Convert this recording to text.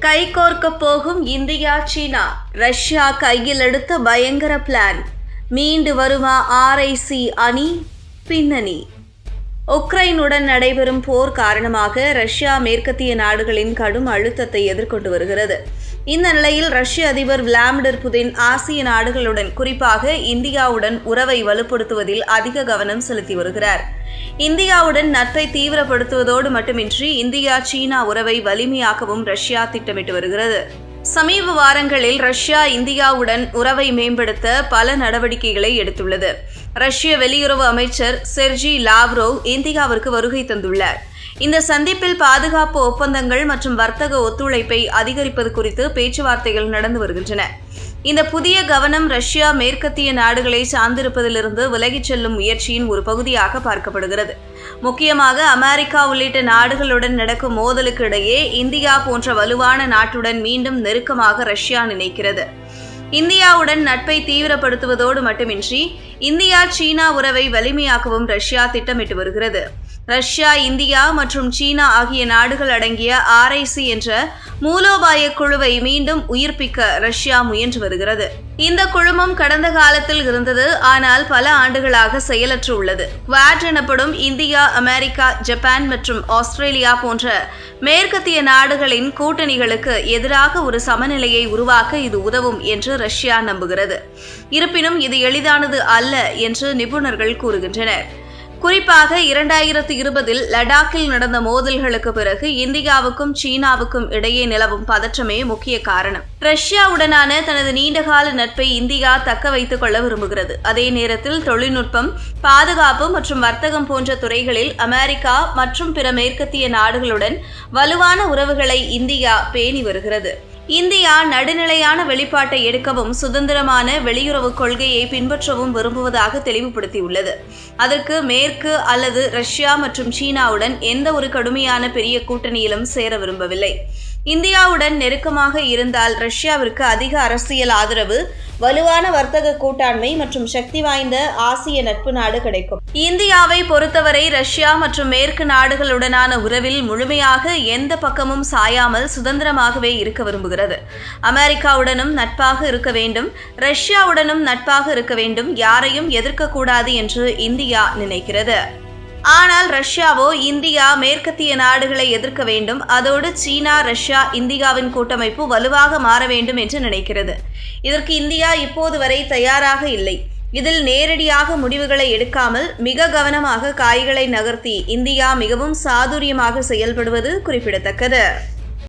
கைகோர்க்க போகும் இந்தியா சீனா. ரஷ்யா கையில் எடுத்த பயங்கர பிளான் மீண்டு வருமா ஆர்ஐசி அணி பின்னணி. உக்ரைனுடன் நடைபெறும் போர் காரணமாக ரஷ்யா மேற்கத்திய நாடுகளின் கடும் அழுத்தத்தை எதிர்கொண்டு வருகிறது. இந்த நிலையில் ரஷ்ய அதிபர் விளாடிமிர் புதின் ஆசிய நாடுகளுடன் குறிப்பாக இந்தியாவுடன் உறவை வலுப்படுத்துவதில் அதிக கவனம் செலுத்தி வருகிறார். இந்தியாவுடன் நட்பை தீவிரப்படுத்துவதோடு மட்டுமின்றி இந்தியா சீனா உறவை வலிமையாக்கவும் ரஷ்யா திட்டமிட்டு வருகிறது. சமீப வாரங்களில் ரஷ்யா இந்தியாவுடன் உறவை மேம்படுத்த பல நடவடிக்கைகளை எடுத்துள்ளது. ரஷ்ய வெளியுறவு அமைச்சர் செர்ஜி லாவ்ரோவ் இந்தியாவிற்கு வருகை தந்துள்ளார். இந்த சந்திப்பில் பாதுகாப்பு ஒப்பந்தங்கள் மற்றும் வர்த்தக ஒத்துழைப்பை அதிகரிப்பது குறித்து பேச்சுவார்த்தைகள் நடந்து வருகின்றன. இந்த புதிய கவனம் ரஷ்யா மேற்கத்திய நாடுகளை சார்ந்திருப்பதிலிருந்து விலகிச் செல்லும் முயற்சியின் ஒரு பகுதியாக பார்க்கப்படுகிறது. முக்கியமாக அமெரிக்கா உள்ளிட்ட நாடுகளுடன் நடக்கும் மோதலுக்கு இடையே இந்தியா போன்ற வலுவான நாட்டுடன் மீண்டும் நெருக்கமாக ரஷ்யா நினைக்கிறது. இந்தியாவுடன் நட்பை தீவிரப்படுத்துவதோடு மட்டுமின்றி இந்தியா சீனா உறவை வலிமையாக்கவும் ரஷ்யா திட்டமிட்டு வருகிறது. ரஷ்யா இந்தியா மற்றும் சீனா ஆகிய நாடுகள் அடங்கிய ஆர்ஐசி என்ற மூலோபாய குழுவை மீண்டும் உயிர்ப்பிக்க ரஷ்யா முயன்று வருகிறது. இந்த குழுமம் கடந்த காலத்தில் இருந்தது ஆனால் பல ஆண்டுகளாக செயலற்று உள்ளது. குவாட் எனப்படும் இந்தியா அமெரிக்கா ஜப்பான் மற்றும் ஆஸ்திரேலியா போன்ற மேற்கத்திய நாடுகளின் கூட்டணிகளுக்கு எதிராக ஒரு சமநிலையை உருவாக்க இது உதவும் என்று ரஷ்யா நம்புகிறது. இருப்பினும் இது எளிதானது அல்ல என்று நிபுணர்கள் கூறுகின்றனர். குறிப்பாக இரண்டாயிரத்து இருபதில் லடாக்கில் நடந்த மோதல்களுக்கு பிறகு இந்தியாவுக்கும் சீனாவுக்கும் இடையே நிலவும் பதற்றமே முக்கிய காரணம். ரஷ்யாவுடனான தனது நீண்டகால நட்பை இந்தியா தக்க வைத்துக் கொள்ள விரும்புகிறது. அதே நேரத்தில் தொழில்நுட்பம் பாதுகாப்பு மற்றும் வர்த்தகம் போன்ற துறைகளில் அமெரிக்கா மற்றும் பிற மேற்கத்திய நாடுகளுடன் வலுவான உறவுகளை இந்தியா பேணி வருகிறது. இந்தியா நடுநிலையான வெளிப்பாட்டை எடுக்கவும் சுதந்திரமான வெளியுறவு கொள்கையை பின்பற்றவும் விரும்புவதாக தெளிவுபடுத்தியுள்ளது. அதற்கு மேற்கு அல்லது ரஷ்யா மற்றும் சீனாவுடன் எந்த ஒரு கடுமையான பெரிய கூட்டணியிலும் சேர விரும்பவில்லை. இந்தியாவுடன் நெருக்கமாக இருந்தால் ரஷ்யாவிற்கு அதிக அரசியல் ஆதரவு வலுவான வர்த்தக கூட்டாண்மை மற்றும் சக்தி வாய்ந்த ஆசிய நட்பு நாடு கிடைக்கும். இந்தியாவை பொறுத்தவரை ரஷ்யா மற்றும் மேற்கு நாடுகளுடனான உறவில் முழுமையாக எந்த பக்கமும் சாயாமல் சுதந்திரமாகவே இருக்க விரும்புகிறது. அமெரிக்காவுடனும் நட்பாக இருக்க வேண்டும். ரஷ்யாவுடனும் நட்பாக இருக்க வேண்டும். யாரையும் எதிர்க்கக்கூடாது என்று இந்தியா நினைக்கிறது. ஆனால் ரஷ்யாவோ இந்தியா மேற்கத்திய நாடுகளை எதிர்க்க வேண்டும். அதோடு சீனா ரஷ்யா இந்தியாவின் கூட்டமைப்பு வலுவாக மாற வேண்டும் என்று நினைக்கிறது. இதற்கு இந்தியா இப்போது வரை தயாராக இல்லை. இதில் நேரடியாக முடிவுகளை எடுக்காமல் மிக கவனமாக காய்களை நகர்த்தி இந்தியா மிகவும் சாதுரியமாக செயல்படுவது குறிப்பிடத்தக்கது.